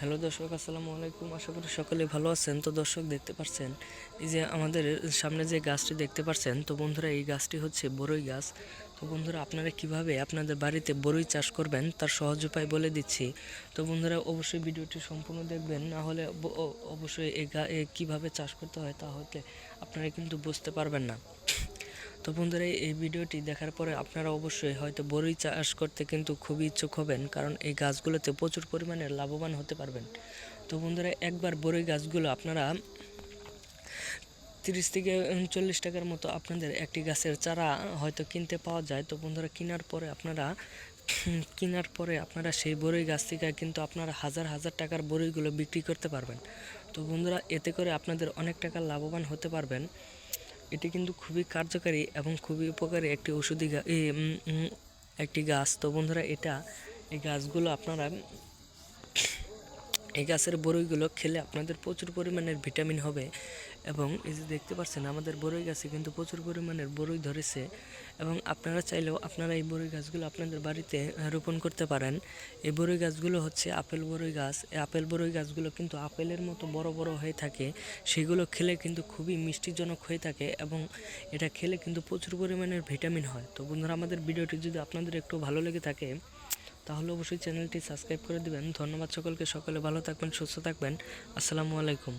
Hello দর্শক, আসসালামু আলাইকুম। আশা করি সকলে ভালো আছেন। তো দর্শক, দেখতে পাচ্ছেন, এই যে আমাদের সামনে যে গাছটি দেখতে পাচ্ছেন, তো বন্ধুরা, এই গাছটি হচ্ছে বড়ই গাছ। তো বন্ধুরা, আপনারা কীভাবে আপনাদের বাড়িতে বড়ই চাষ করবেন, তার সহজ উপায় বলে দিচ্ছি। তো বন্ধুরা, অবশ্যই ভিডিওটি সম্পূর্ণ দেখবেন, না হলে অবশ্যই এই কীভাবে চাষ করতে হয় তা হতে আপনারা কিন্তু বুঝতে পারবেন না। তো বন্ধুরা, এই ভিডিওটি দেখার পরে আপনারা অবশ্যই হয়তো বড়ই চাষ করতে কিন্তু খুবই ইচ্ছুক হবেন, কারণ এই গাছগুলোতে প্রচুর পরিমাণে লাভবান হতে পারবেন। তো বন্ধুরা, একবার বড়ই গাছগুলো আপনারা তিরিশ থেকে চল্লিশ টাকার মতো আপনাদের একটি গাছের চারা হয়তো কিনতে পাওয়া যায়। তো বন্ধুরা, কেনার পরে আপনারা কেনার পরে আপনারা সেই বড়ই গাছ থেকে কিন্তু আপনারা হাজার হাজার টাকার বড়ইগুলো বিক্রি করতে পারবেন। তো বন্ধুরা, এতে করে আপনাদের অনেক টাকা লাভবান হতে পারবেন। এটি কিন্তু খুবই কার্যকারী এবং খুবই উপকারী একটি ওষুধি একটি গাছ। তো বন্ধুরা, এটা এই গাছগুলো আপনারা এই গাছের বড়ইগুলো খেলে আপনাদের প্রচুর পরিমাণের ভিটামিন হবে এবং এই যে দেখতে পাচ্ছেন, আমাদের বড়ই গাছে কিন্তু প্রচুর পরিমাণের বড়ই ধরেছে এবং আপনারা চাইলেও আপনারা এই বড়ই গাছগুলো আপনাদের বাড়িতে রোপণ করতে পারেন। এই বড়ই গাছগুলো হচ্ছে আপেল বড়ই গাছ। এই আপেল বড়ই গাছগুলো কিন্তু আপেলের মতো বড় বড় হয়ে থাকে। সেগুলো খেলে কিন্তু খুবই মিষ্টিজনক হয়ে থাকে এবং এটা খেলে কিন্তু প্রচুর পরিমাণের ভিটামিন হয়। তো বন্ধুরা, আমাদের ভিডিওটি যদি আপনাদের একটু ভালো লেগে থাকে তাহলে অবশ্যই চ্যানেলটি সাবস্ক্রাইব করে দিবেন। ধন্যবাদ সকলকে, সকলে ভালো থাকবেন, সুস্থ থাকবেন। আসসালামু আলাইকুম।